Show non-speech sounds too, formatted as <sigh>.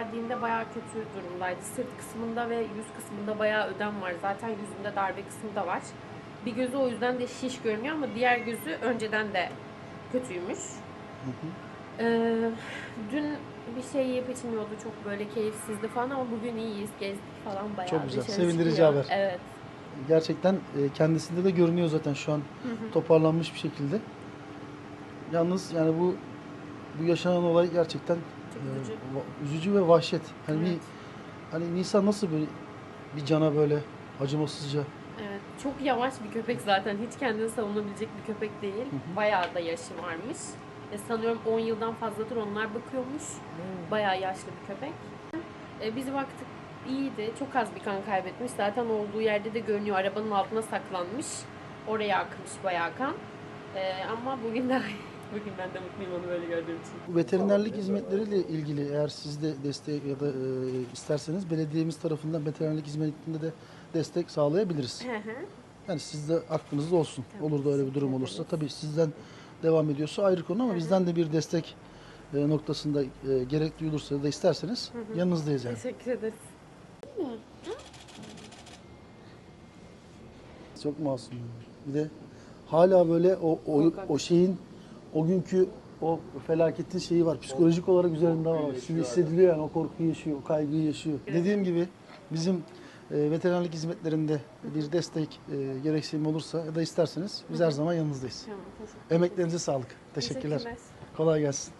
geldiğinde bayağı kötü durumdaydı. Sırt kısmında ve yüz kısmında bayağı ödem var. Zaten yüzünde darbe kısmı da var. Bir gözü o yüzden de şiş görünüyor ama diğer gözü önceden de kötüymüş. Ee, dün bir şey yiyip içmiyordu çok böyle keyifsizdi falan ama bugün iyiyiz gezdik falan bayağı Çok güzel, dışarı sevindirici çıkıyor. haber. Evet. Gerçekten e, kendisinde de görünüyor zaten şu an toparlanmış bir şekilde. Yalnız yani bu bu yaşanan olay gerçekten Çok üzücü. va- üzücü ve vahşet. Hani Evet. bir hani Nisan nasıl böyle bir cana böyle acımasızca Evet, çok yavaş bir köpek zaten. Hiç kendini savunabilecek bir köpek değil. Bayağı da yaşı varmış. E, sanıyorum 10 yıldan fazladır onlar bakıyormuş. Bayağı yaşlı bir köpek. E, biz baktık iyiydi. Çok az bir kan kaybetmiş. Zaten olduğu yerde de görünüyor. Arabanın altına saklanmış. Oraya akmış bayağı kan. E, ama bugün de <laughs> bugün ben de mutluyum onu böyle gördüğüm için. Veterinerlik hizmetleriyle ilgili eğer siz de destek ya da e, isterseniz belediyemiz tarafından veterinerlik hizmetinde de destek sağlayabiliriz. Hı hı. Yani siz de aklınızda olsun. Tamam, Olur da öyle bir durum olursa tabii sizden devam ediyorsa ayrı konu ama bizden de bir destek e, noktasında e, gerek duyulursa da isterseniz yanınızdayız yani. Teşekkür ederiz. Çok masum. Bir de hala böyle o o, o şeyin o günkü o felaketin şeyi var. Psikolojik olarak üzerinde var. Şimdi hissediliyor yani o korkuyu yaşıyor, o kaygıyı yaşıyor. Dediğim gibi bizim e, veterinerlik hizmetlerinde bir destek e, gereksinim olursa ya da isterseniz biz her zaman yanınızdayız. Tamam, teşekkür Emeklerinize sağlık. Teşekkürler. Kolay gelsin.